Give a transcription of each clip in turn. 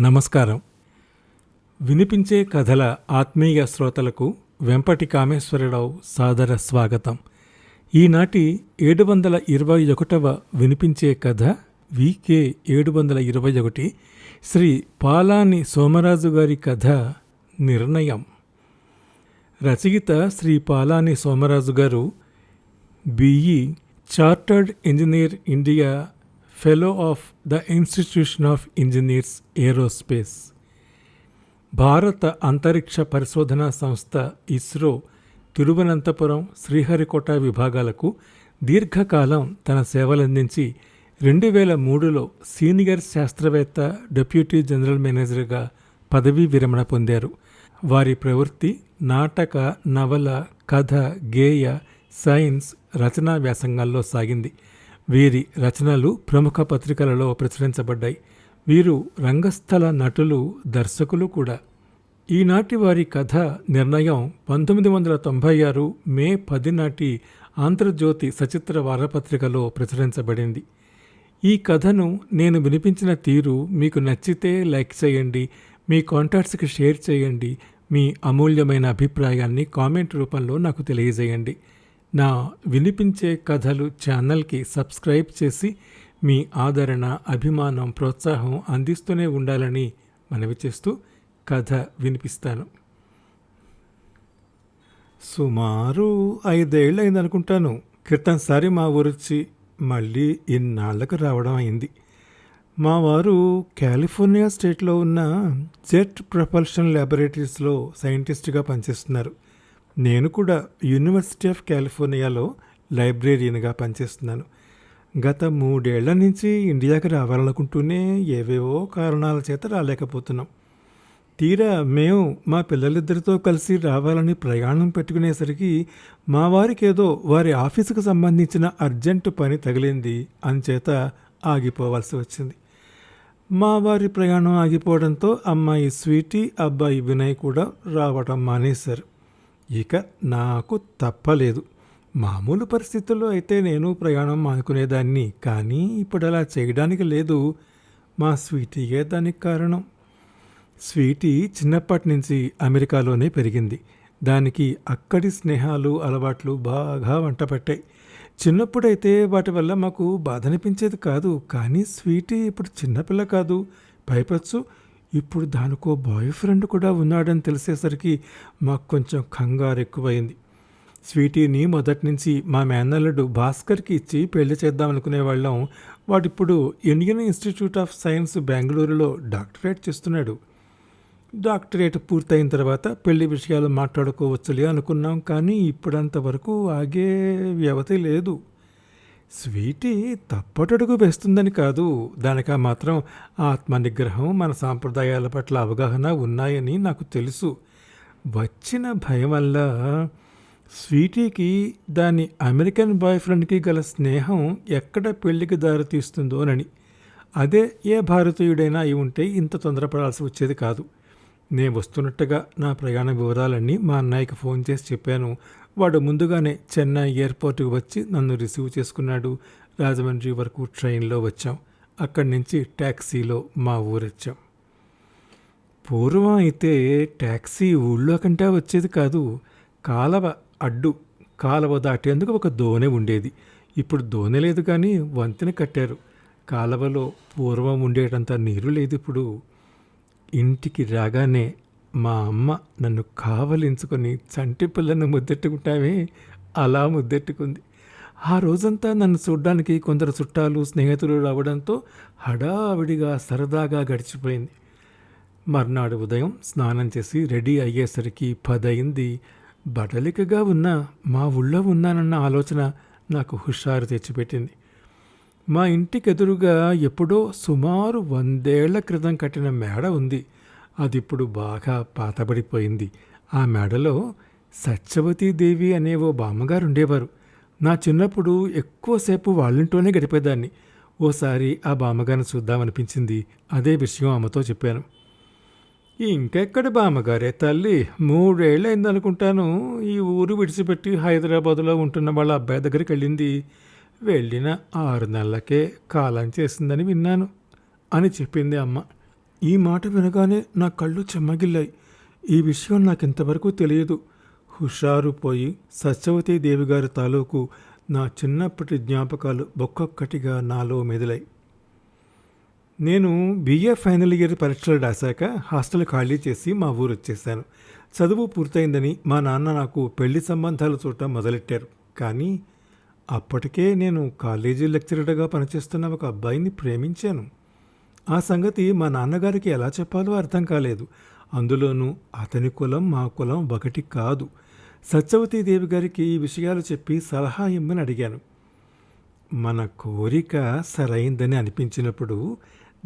నమస్కారం. వినిపించే కథల ఆత్మీయ శ్రోతలకు వెంపటి కామేశ్వరరావు సాదర స్వాగతం. ఈనాటి ఏడు వందల ఇరవై ఒకటవ వినిపించే కథ వికే ఏడు వందల ఇరవై ఒకటి శ్రీ పాలాని సోమరాజు గారి కథ నిర్ణయం. రచయిత శ్రీ పాలాని సోమరాజు గారు BE chartered engineer India fellow of the institution of engineers aerospace భారత అంతరిక్ష పరిశోధనా సంస్థ ఇస్రో తిరువనంతపురం శ్రీహరికోట విభాగాలకు దీర్ఘకాలం తన సేవలందించి రెండు వేల మూడులో సీనియర్ శాస్త్రవేత్త డెప్యూటీ జనరల్ మేనేజర్గా పదవీ విరమణ పొందారు. వారి ప్రవృత్తి నాటక నవల కథ గేయ సైన్స్ రచనా వ్యాసంగాల్లో సాగింది. వీరి రచనలు ప్రముఖ పత్రికలలో ప్రచురించబడ్డాయి. వీరు రంగస్థల నటులు దర్శకులు కూడా. ఈనాటి వారి కథ నిర్ణయం పంతొమ్మిది వందల తొంభై ఆరు మే పది నాటి ఆంధ్రజ్యోతి సచిత్ర వారపత్రికలో ప్రచురించబడింది. ఈ కథను నేను వినిపించిన తీరు మీకు నచ్చితే లైక్ చేయండి మీ కాంటాక్ట్స్కి షేర్ చేయండి మీ అమూల్యమైన అభిప్రాయాన్ని కామెంట్ రూపంలో నాకు తెలియజేయండి. నా వినిపించే కథలు ఛానల్కి సబ్స్క్రైబ్ చేసి మీ ఆదరణ అభిమానం ప్రోత్సాహం అందిస్తూనే ఉండాలని మనవి చేస్తూ కథ వినిపిస్తాను. సుమారు ఐదేళ్ళు అనుకుంటాను క్రితంసారి మా ఊరొచ్చి మళ్ళీ ఇన్నాళ్ళకు రావడం అయింది. మా వారు కాలిఫోర్నియా స్టేట్లో ఉన్న జెట్ ప్రపల్షన్ ల్యాబొరేటరీస్లో సైంటిస్ట్గా పనిచేస్తున్నారు. నేను కూడా యూనివర్సిటీ ఆఫ్ కాలిఫోర్నియాలో లైబ్రేరియన్గా పనిచేస్తున్నాను. గత మూడేళ్ళ నుంచి ఇండియాకి రావాలనుకుంటూనే ఏవేవో కారణాల చేత రాలేకపోతున్నాం. తీరా మేము మా పిల్లలిద్దరితో కలిసి రావాలని ప్రయాణం పెట్టుకునేసరికి మా వారికి ఏదో వారి ఆఫీసుకు సంబంధించిన అర్జెంటు పని తగిలింది అంచేత ఆగిపోవాల్సి వచ్చింది. మా వారి ప్రయాణం ఆగిపోవడంతో అమ్మాయి స్వీటీ అబ్బాయి వినయ్ కూడా రావటం మానేశారు. ఇక నాకు తప్పలేదు. మామూలు పరిస్థితుల్లో అయితే నేను ప్రయాణం మానుకునేదాన్ని కానీ ఇప్పుడు అలా చేయడానికి లేదు. మా స్వీటీయే దానికి కారణం. స్వీటీ చిన్నప్పటి నుంచి అమెరికాలోనే పెరిగింది. దానికి అక్కడి స్నేహాలు అలవాట్లు బాగా వంట పట్టాయి చిన్నప్పుడైతే వాటి వల్ల మాకు బాధ అనిపించేది కాదు కానీ స్వీటీ ఇప్పుడు చిన్నపిల్ల కాదు. పైపచ్చు ఇప్పుడు దానికో బాయ్ ఫ్రెండ్ కూడా ఉన్నాడని తెలిసేసరికి మాకు కొంచెం కంగారు ఎక్కువైంది. స్వీటీని మొదటి నుంచి మా మేనల్లుడు భాస్కర్కి ఇచ్చి పెళ్ళి చేద్దాం అనుకునేవాళ్ళం వాడిప్పుడు ఇండియన్ ఇన్స్టిట్యూట్ ఆఫ్ సైన్స్ బెంగళూరులో డాక్టరేట్ చేస్తున్నాడు. డాక్టరేట్ పూర్తయిన తర్వాత పెళ్ళి విషయాలు మాట్లాడుకోవచ్చులే అనుకున్నాం కానీ ఇప్పుడంతవరకు ఆగే వ్యవధి లేదు. స్వీటీ తప్పటడుగు వేస్తుందని కాదు. దానికా మాత్రం ఆత్మనిగ్రహం మన సాంప్రదాయాల పట్ల అవగాహన ఉన్నాయని నాకు తెలుసు. వచ్చిన భయం వల్ల స్వీటీకి దాని అమెరికన్ బాయ్ ఫ్రెండ్కి గల స్నేహం ఎక్కడ పెళ్ళికి దారితీస్తుందోనని అదే ఏ భారతీయుడైనా అయి ఉంటే ఇంత తొందరపడాల్సి వచ్చేది కాదు. నేను వస్తున్నట్టుగా నా ప్రయాణ వివరాలన్నీ మా అన్నయ్యకి ఫోన్ చేసి చెప్పాను. వాడు ముందుగానే చెన్నై ఎయిర్పోర్ట్కి వచ్చి నన్ను రిసీవ్ చేసుకున్నాడు. రాజమండ్రి వరకు ట్రైన్లో వచ్చాం. అక్కడి నుంచి ట్యాక్సీలో మా ఊరొచ్చాం. పూర్వం అయితే ట్యాక్సీ ఊళ్ళో కంటే వచ్చేది కాదు. కాలవ అడ్డు కాలవ దాటేందుకు ఒక దోణె ఉండేది. ఇప్పుడు దోణె లేదు కానీ వంతెన కట్టారు. కాలవలో పూర్వం ఉండేటంత నీరు లేదు ఇప్పుడు. ఇంటికి రాగానే మా అమ్మ నన్ను కావలించుకొని చంటి పిల్లను ముద్దెట్టుకుంటామే అలా ముద్దెట్టుకుంది. ఆ రోజంతా నన్ను చూడ్డానికి కొందరు చుట్టాలు స్నేహితులు రావడంతో హడావిడిగా సరదాగా గడిచిపోయింది. మర్నాడు ఉదయం స్నానం చేసి రెడీ అయ్యేసరికి పదయింది బడలికగా ఉన్న మా ఊళ్ళో ఉన్నానన్న ఆలోచన నాకు హుషారు తెచ్చిపెట్టింది. మా ఇంటికి ఎదురుగా ఎప్పుడో సుమారు వందేళ్ళ క్రితం కట్టిన మేడ ఉంది. అది ఇప్పుడు బాగా పాతబడిపోయింది. ఆ మేడలో సత్యవతీదేవి అనే ఓ బామ్మగారు ఉండేవారు. నా చిన్నప్పుడు ఎక్కువసేపు వాళ్ళింటోనే గడిపేదాన్ని. ఓసారి ఆ బామ్మగారిని చూద్దామనిపించింది. అదే విషయం అమ్మతో చెప్పాను. ఇంకెక్కడ బామ్మగారే తల్లి? మూడేళ్ళైందనుకుంటాను ఈ ఊరు విడిచిపెట్టి హైదరాబాదులో ఉంటున్న వాళ్ళ అబ్బాయి దగ్గరికి వెళ్ళింది. వెళ్ళిన ఆరు నెలలకే కాలం చేసిందని విన్నాను అని చెప్పింది అమ్మ. ఈ మాట వినగానే నా కళ్ళు చెమ్మగిల్లాయి. ఈ విషయం నాకింతవరకు తెలియదు. హుషారు పోయి సత్యవతీ దేవి గారి తాలూకు నా చిన్నప్పటి జ్ఞాపకాలు ఒక్కొక్కటిగా నాలో మెదిలాయి. నేను బిఏ ఫైనల్ ఇయర్ పరీక్షలు రాశాక హాస్టల్ ఖాళీ చేసి మా ఊరు వచ్చేసాను చదువు పూర్తయిందని మా నాన్న నాకు పెళ్ళి సంబంధాలు చూడటం మొదలెట్టారు. కానీ అప్పటికే నేను కాలేజీ లెక్చరర్గా పనిచేస్తున్న ఒక అబ్బాయిని ప్రేమించాను. ఆ సంగతి మా నాన్నగారికి ఎలా చెప్పాలో అర్థం కాలేదు. అందులోనూ అతని కులం మా కులం ఒకటి కాదు. సత్యవతీదేవి గారికి ఈ విషయాలు చెప్పి సలహా ఇమ్మని అడిగాను. మన కోరిక సరైందని అనిపించినప్పుడు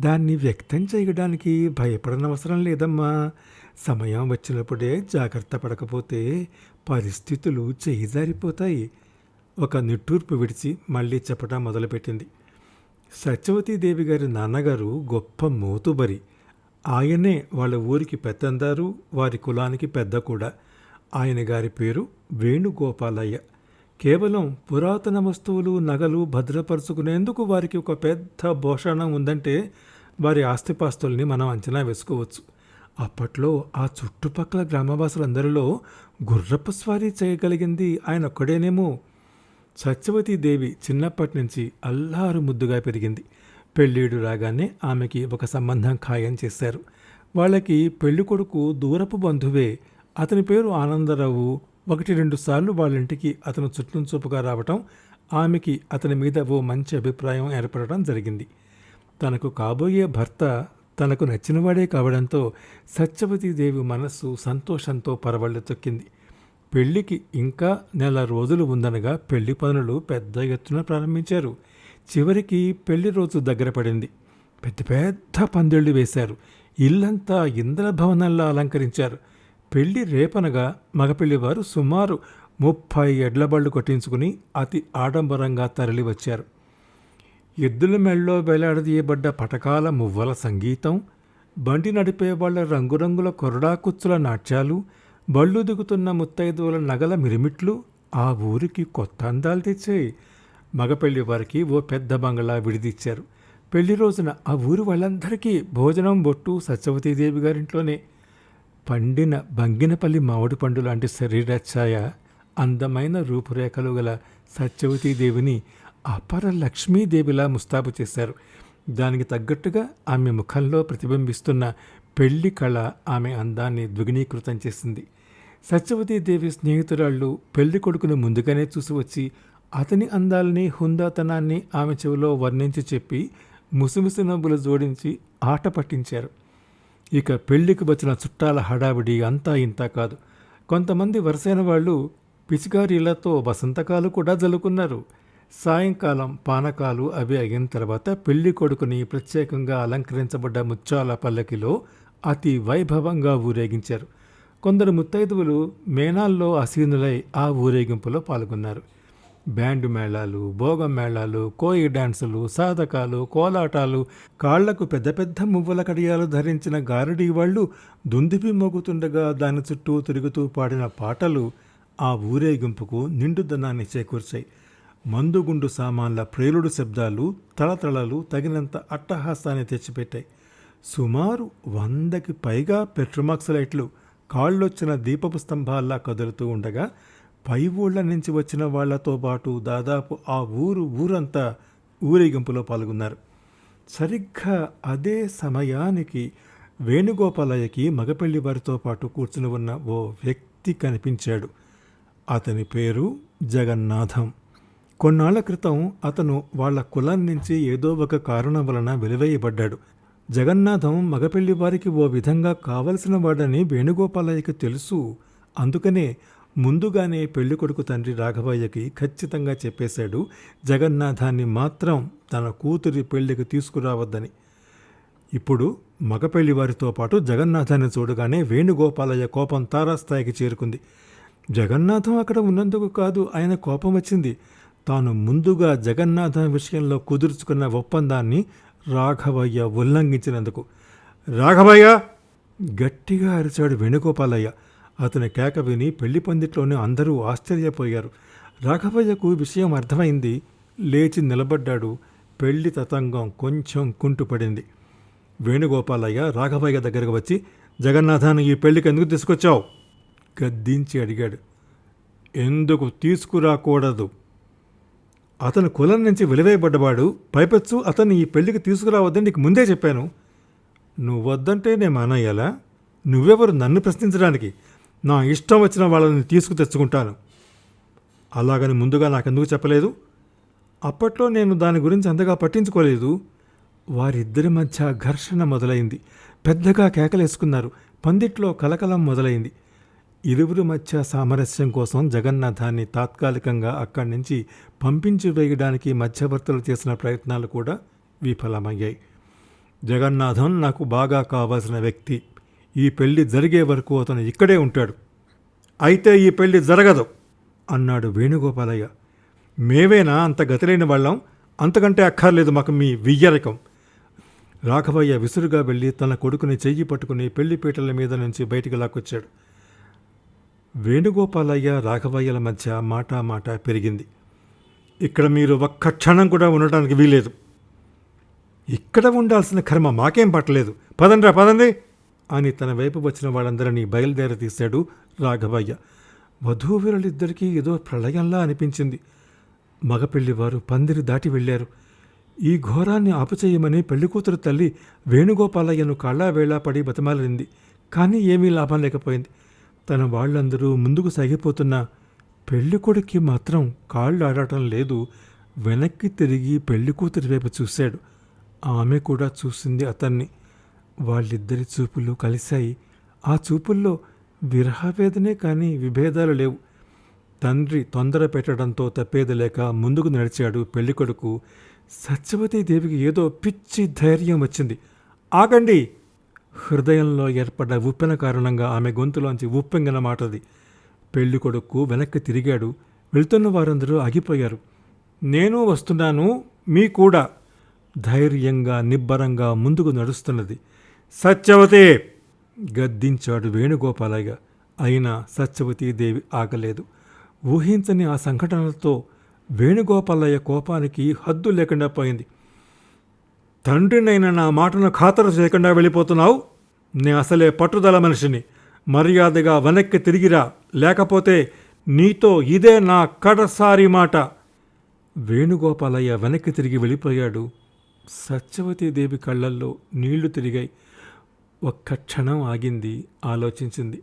దాన్ని వ్యక్తం చేయడానికి భయపడనవసరం లేదమ్మా. సమయం వచ్చినప్పుడే జాగ్రత్త పడకపోతే పరిస్థితులు చేయిజారిపోతాయి. ఒక నిట్టూర్పు విడిచి మళ్ళీ చెప్పడం మొదలుపెట్టింది. సత్యవతీదేవి గారి నాన్నగారు గొప్ప మోతుబరి. ఆయనే వాళ్ళ ఊరికి పెద్దందారు వారి కులానికి పెద్ద కూడా. ఆయన గారి పేరు వేణుగోపాలయ్య. కేవలం పురాతన వస్తువులు నగలు భద్రపరుచుకునేందుకు వారికి ఒక పెద్ద భూషణం ఉందంటే వారి ఆస్తిపాస్తుల్ని మనం అంచనా వేసుకోవచ్చు. అప్పట్లో ఆ చుట్టుపక్కల గ్రామవాసులందరిలో గుర్రపు స్వారీ చేయగలిగింది ఆయన ఒక్కడేనేమో సత్యవతీదేవి చిన్నప్పటి నుంచి అల్లారు ముద్దుగా పెరిగింది. పెళ్ళీడు రాగానే ఆమెకి ఒక సంబంధం ఖాయం చేశారు. వాళ్ళకి పెళ్ళి కొడుకు దూరపు బంధువే. అతని పేరు ఆనందరావు. ఒకటి రెండు సార్లు వాళ్ళింటికి అతను చుట్టం చూపుగా రావటం ఆమెకి అతని మీద ఓ మంచి అభిప్రాయం ఏర్పడటం జరిగింది. తనకు కాబోయే భర్త తనకు నచ్చినవాడే కావడంతో సత్యవతీదేవి మనస్సు సంతోషంతో పరవళ్ళు తొక్కింది. పెళ్ళికి ఇంకా నెల రోజులు ఉందనగా పెళ్ళి పనులు పెద్ద ఎత్తున ప్రారంభించారు. చివరికి పెళ్ళి రోజు దగ్గర పడింది. పెద్ద పెద్ద పందిళ్ళు వేశారు. ఇల్లంతా ఇంద్రభవనంలా అలంకరించారు. పెళ్ళి రేపనగా మగపెళ్ళివారు సుమారు ముప్పై ఎడ్లబళ్ళు కొట్టించుకుని అతి ఆడంబరంగా తరలి వచ్చారు. ఎద్దుల మెళ్ళలో వేలాడదీయబడ్డ పటకాల మువ్వల సంగీతం బండి నడిపే వాళ్ళ రంగురంగుల కొరడాకుచ్చుల నాట్యాలు బళ్ళు దిగుతున్న ముత్తైదువుల నగల మిరిమిట్లు ఆ ఊరికి కొత్త అందాలు తెచ్చాయి. మగపెళ్ళి వారికి ఓ పెద్ద బంగళా విడిదిచ్చారు. పెళ్ళి రోజున ఆ ఊరు వాళ్ళందరికీ భోజనం బొట్టు సత్యవతీదేవి గారింట్లోనే. పండిన బంగినపల్లి మామిడి పండు లాంటి శరీరఛాయ అందమైన రూపురేఖలు గల సత్యవతీదేవిని అపర లక్ష్మీదేవిలా ముస్తాబు చేశారు. దానికి తగ్గట్టుగా ఆమె ముఖంలో ప్రతిబింబిస్తున్న పెళ్ళి కళ ఆమె అందాన్ని ద్విగుణీకృతం చేసింది. సత్యవతీదేవి స్నేహితురాళ్ళు పెళ్ళి కొడుకును ముందుగానే చూసి వచ్చి అతని అందాలని హుందాతనాన్ని ఆమె చెవిలో వర్ణించి చెప్పి ముసిముసి నవ్వులు జోడించి ఆట పట్టించారు. ఇక పెళ్ళికి వచ్చిన చుట్టాల హడావిడి అంతా ఇంత కాదు. కొంతమంది వరుసైన వాళ్ళు పిచికారీలతో వసంతకాలు కూడా జల్లుకున్నారు. సాయంకాలం పానకాలు అవి అయిన తర్వాత పెళ్ళి కొడుకుని ప్రత్యేకంగా అలంకరించబడ్డ ముత్యాల పల్లకిలో అతి వైభవంగా ఊరేగించారు. కొందరు ముత్తైదువులు మేనాల్లో అసీనులై ఆ ఊరేగింపులో పాల్గొన్నారు. బ్యాండ్ మేళాలు భోగం మేళాలు కోయి డాన్సులు సాధకాలు కోలాటాలు కాళ్ళకు పెద్ద పెద్ద మువ్వల కడియాలు ధరించిన గారడీ వాళ్ళు దుందిపి మోగుతుండగా దాని చుట్టూ తిరుగుతూ పాడిన పాటలు ఆ ఊరేగింపుకు నిండుదనాన్ని చేకూర్చాయి. మందుగుండు సామాన్ల ప్రేలుడు శబ్దాలు తళతళలు తగినంత అట్టహాసాన్ని తెచ్చిపెట్టాయి. సుమారు వందకి పైగా పెట్రోమాక్స్ లైట్లు కాళ్ళొచ్చిన దీపపు స్తంభాల్లా కదులుతూ ఉండగా పై ఊళ్ళ నుంచి వచ్చిన వాళ్ళతో పాటు దాదాపు ఆ ఊరు ఊరంతా ఊరేగింపులో పాల్గొన్నారు. సరిగ్గా అదే సమయానికి వేణుగోపాలయ్యకి మగపెళ్ళి వారితో పాటు కూర్చుని ఉన్న ఓ వ్యక్తి కనిపించాడు. అతని పేరు జగన్నాథం. కొన్నాళ్ళ క్రితం అతను వాళ్ళ కులం నుంచి ఏదో ఒక కారణం వలన వెలివేయబడ్డాడు. జగన్నాథం మగపెళ్ళి వారికి ఓ విధంగా కావలసిన వాడని వేణుగోపాలయ్యకి తెలుసు. అందుకనే ముందుగానే పెళ్ళికొడుకు తండ్రి రాఘవయ్యకి ఖచ్చితంగా చెప్పేశాడు జగన్నాథాన్ని మాత్రం తన కూతురి పెళ్ళికి తీసుకురావద్దని. ఇప్పుడు మగపెళ్ళి వారితో పాటు జగన్నాథాన్ని చూడగానే వేణుగోపాలయ్య కోపం తారాస్థాయికి చేరుకుంది. జగన్నాథం అక్కడ ఉన్నందుకు కాదు ఆయన కోపం వచ్చింది. తాను ముందుగా జగన్నాథం విషయంలో కుదుర్చుకున్న ఒప్పందాన్ని రాఘవయ్య ఉల్లంఘించినందుకు. రాఘవయ్య! గట్టిగా అరిచాడు వేణుగోపాలయ్య. అతని కేక విని పెళ్ళి పందిట్లోనే అందరూ ఆశ్చర్యపోయారు. రాఘవయ్యకు విషయం అర్థమైంది. లేచి నిలబడ్డాడు. పెళ్ళి తతంగం కొంచెం కుంటుపడింది. వేణుగోపాలయ్య రాఘవయ్య దగ్గరకు వచ్చి జగన్నాథాన్ని ఈ పెళ్ళికి ఎందుకు తీసుకొచ్చావు? గద్దించి అడిగాడు. ఎందుకు తీసుకురాకూడదు? అతను కులం నుంచి వెలివేయబడ్డవాడు పైపెచ్చు అతన్ని ఈ పెళ్ళికి తీసుకురావద్దని నీకు ముందే చెప్పాను. నువ్వు వద్దంటే నేను మానయ్యాలా నువ్వెవరు నన్ను ప్రశ్నించడానికి? నా ఇష్టం వచ్చిన వాళ్ళని తీసుకు తెచ్చుకుంటాను. అలాగని ముందుగా నాకెందుకు చెప్పలేదు? అప్పట్లో నేను దాని గురించి అంతగా పట్టించుకోలేదు. వారిద్దరి మధ్య ఘర్షణ మొదలైంది. పెద్దగా కేకలేసుకున్నారు. పందిట్లో కలకలం మొదలైంది. ఇరువురు మధ్య సామరస్యం కోసం జగన్నాథాన్ని తాత్కాలికంగా అక్కడి నుంచి పంపించి వేయడానికి మధ్యవర్తులు చేసిన ప్రయత్నాలు కూడా విఫలమయ్యాయి. జగన్నాథం నాకు బాగా కావాల్సిన వ్యక్తి. ఈ పెళ్ళి జరిగే వరకు అతను ఇక్కడే ఉంటాడు. అయితే ఈ పెళ్ళి జరగదు అన్నాడు వేణుగోపాలయ్య. మేవేనా అంత గతిలేని వాళ్ళం? అంతకంటే అక్కర్లేదు మాకు మీ వియ్యరకం. రాఘవయ్య విసురుగా వెళ్ళి తన కొడుకుని చెయ్యి పట్టుకుని పెళ్ళిపీటల మీద నుంచి బయటికి లాక్కొచ్చాడు. వేణుగోపాలయ్య రాఘవయ్యల మధ్య మాటా మాట పెరిగింది. ఇక్కడ మీరు ఒక్క క్షణం కూడా ఉండటానికి వీలేదు ఇక్కడ ఉండాల్సిన కర్మ మాకేం పట్టలేదు. పదండ్రా పదండి అని తన వైపు వచ్చిన వాళ్ళందరినీ బయలుదేరి తీశాడు రాఘవయ్య. వధూవీరులిద్దరికీ ఏదో ప్రళయంలా అనిపించింది. మగపెళ్ళివారు పందిరి దాటి వెళ్ళారు. ఈ ఘోరాన్ని ఆపుచేయమని పెళ్ళికూతురు తల్లి వేణుగోపాలయ్యను కాళ్ళావేళా పడి బతిమాలింది. కానీ ఏమీ లాభం లేకపోయింది. తన వాళ్ళందరూ ముందుకు సాగిపోతున్న పెళ్ళికొడుక్కి మాత్రం కాళ్ళు ఆడటం లేదు. వెనక్కి తిరిగి పెళ్ళికూతురి వైపు చూశాడు. ఆమె కూడా చూసింది అతన్ని. వాళ్ళిద్దరి చూపులు కలిశాయి. ఆ చూపుల్లో విరహవేదనే కానీ విభేదాలు లేవు. తండ్రి తొందర పెట్టడంతో తప్పేది లేక ముందుకు నడిచాడు పెళ్ళికొడుకు. సత్యవతీదేవికి ఏదో పిచ్చి ధైర్యం వచ్చింది. ఆగండి! హృదయంలో ఏర్పడ్డ ఉప్పెన కారణంగా ఆమె గొంతులోంచి ఉప్పెంగిన మాటది. పెళ్ళికొడుకు వెనక్కి తిరిగాడు. వెళ్తున్న వారందరూ ఆగిపోయారు. నేను వస్తున్నాను మీ కూడా. ధైర్యంగా నిబ్బరంగా ముందుకు నడుస్తున్నది. సత్యవతి! గద్దించాడు వేణుగోపాలయ్య. అయినా సత్యవతీదేవి ఆగలేదు. ఊహించని ఆ సంఘటనలతో వేణుగోపాలయ్య కోపానికి హద్దు లేకుండా పోయింది. తండ్రినైన నా మాటను ఖాతరు చేయకుండా వెళ్ళిపోతున్నావు? నే అసలే పట్టుదల మనిషిని. మర్యాదగా వెనక్కి తిరిగిరా లేకపోతే నీతో ఇదే నా కడసారి మాట. వేణుగోపాలయ్య వెనక్కి తిరిగి వెళ్ళిపోయాడు. సత్యవతీదేవి కళ్ళల్లో నీళ్ళు తిరిగాయి. ఒక్క క్షణం ఆగింది ఆలోచించింది.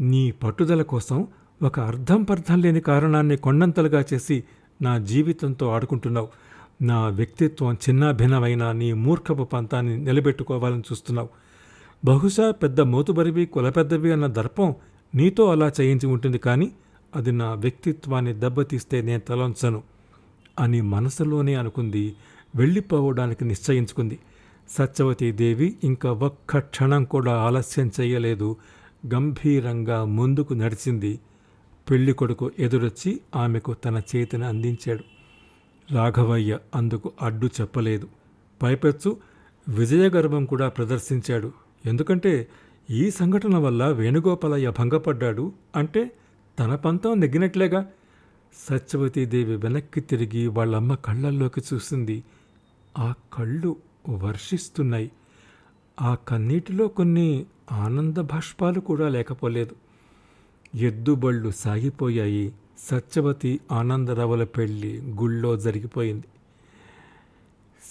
నీ పట్టుదల కోసం ఒక అర్థం పర్థం లేని కారణాన్ని కొండంతలుగా చేసి నా జీవితంతో ఆడుకుంటున్నావు. నా వ్యక్తిత్వం చిన్నాభిన్నమైన నీ మూర్ఖపు పంతాన్ని నిలబెట్టుకోవాలని చూస్తున్నావు. బహుశా పెద్ద మోతుబరివి కులపెద్దవి అన్న దర్పం నీతో అలా చేయించి ఉంటుంది కానీ అది నా వ్యక్తిత్వాన్ని దెబ్బతీస్తే నేను తలంచను అని మనసులోనే అనుకుంది. వెళ్ళిపోవడానికి నిశ్చయించుకుంది. సత్యవతీదేవి ఇంకా ఒక్క క్షణం కూడా ఆలస్యం చేయలేదు. గంభీరంగా ముందుకు నడిచింది. పెళ్ళి కొడుకు ఎదురొచ్చి ఆమెకు తన చేతిని అందించాడు. రాఘవయ్య అందుకు అడ్డు చెప్పలేదు. పైపెచ్చు విజయగర్వం కూడా ప్రదర్శించాడు. ఎందుకంటే ఈ సంఘటన వల్ల వేణుగోపాలయ్య భంగపడ్డాడు అంటే తన పంతం నెగ్గినట్లేగా. సత్యవతీదేవి వెనక్కి తిరిగి వాళ్ళమ్మ కళ్ళల్లోకి చూసింది. ఆ కళ్ళు వర్షిస్తున్నాయి. ఆ కన్నీటిలో కొన్ని ఆనంద భాష్పాలు కూడా లేకపోలేదు. ఎద్దుబళ్ళు సాగిపోయాయి. సత్యవతి ఆనందరావుల పెళ్ళి గుళ్ళో జరిగిపోయింది.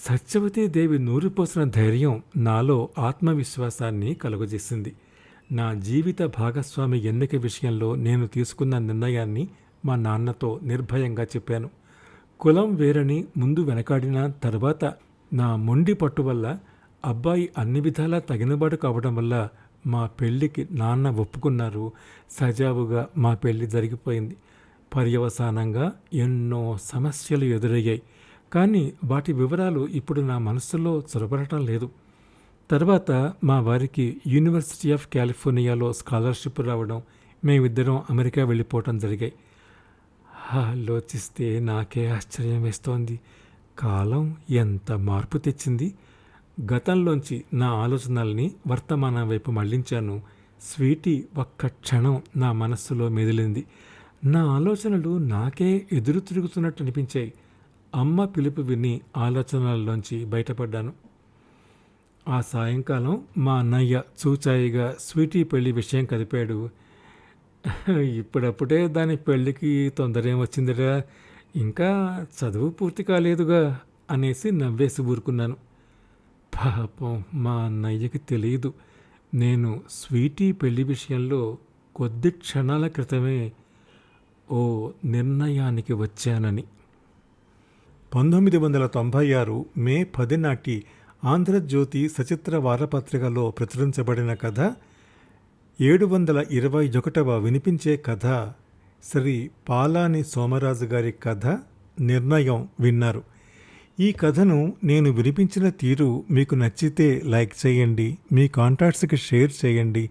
సత్యవతీదేవి నూరిపోసిన ధైర్యం నాలో ఆత్మవిశ్వాసాన్ని కలుగజేసింది. నా జీవిత భాగస్వామి ఎన్నిక విషయంలో నేను తీసుకున్న నిర్ణయాన్ని మా నాన్నతో నిర్భయంగా చెప్పాను. కులం వేరని ముందు వెనకాడిన తర్వాత నా మొండి పట్టు వల్ల అబ్బాయి అన్ని విధాలా తగినబాటు కావడం వల్ల మా పెళ్ళికి నాన్న ఒప్పుకున్నారు. సజావుగా మా పెళ్ళి జరిగిపోయింది. పర్యవసానంగా ఎన్నో సమస్యలు ఎదురయ్యాయి. కానీ వాటి వివరాలు ఇప్పుడు నా మనసులో చొరబడటం లేదు. తర్వాత మా వారికి యూనివర్సిటీ ఆఫ్ కాలిఫోర్నియాలో స్కాలర్షిప్ రావడం మేమిద్దరం అమెరికా వెళ్ళిపోవటం జరిగాయి. ఆలోచిస్తే నాకే ఆశ్చర్యం వేస్తోంది కాలం ఎంత మార్పు తెచ్చింది. గతంలోంచి నా ఆలోచనల్ని వర్తమానం వైపు మళ్ళించాను. స్వీటీ ఒక్క క్షణం నా మనస్సులో మెదిలింది. నా ఆలోచనలు నాకే ఎదురు తిరుగుతున్నట్టు అనిపించాయి. అమ్మ పిలుపు విని ఆలోచనల్లోంచి బయటపడ్డాను. ఆ సాయంకాలం మా అన్నయ్య చూచాయిగా స్వీటీ పెళ్ళి విషయం కదిపాడు ఇప్పుడప్పుడే దాని పెళ్ళికి తొందర ఏమొచ్చిందిరా ఇంకా చదువు పూర్తి కాలేదుగా అనేసి నవ్వేసి ఊరుకున్నాను. పాపం మా అన్నయ్యకి తెలియదు నేను స్వీటీ పెళ్ళి విషయంలో కొద్ది క్షణాల క్రితమే ఓ నిర్ణయానికి వచ్చానని. పంతొమ్మిది వందల తొంభై ఆరు మే పది నాటి ఆంధ్రజ్యోతి సచిత్ర వారపత్రికలో ప్రచురించబడిన కథ ఏడు వందల ఇరవై ఒకటవ వినిపించే కథ శ్రీ పాలాని సోమరాజు గారి కథ నిర్ణయం విన్నారు. ఈ కథను నేను వినిపించిన తీరు మీకు నచ్చితే లైక్ చేయండి మీ కాంటాక్ట్స్కి షేర్ చేయండి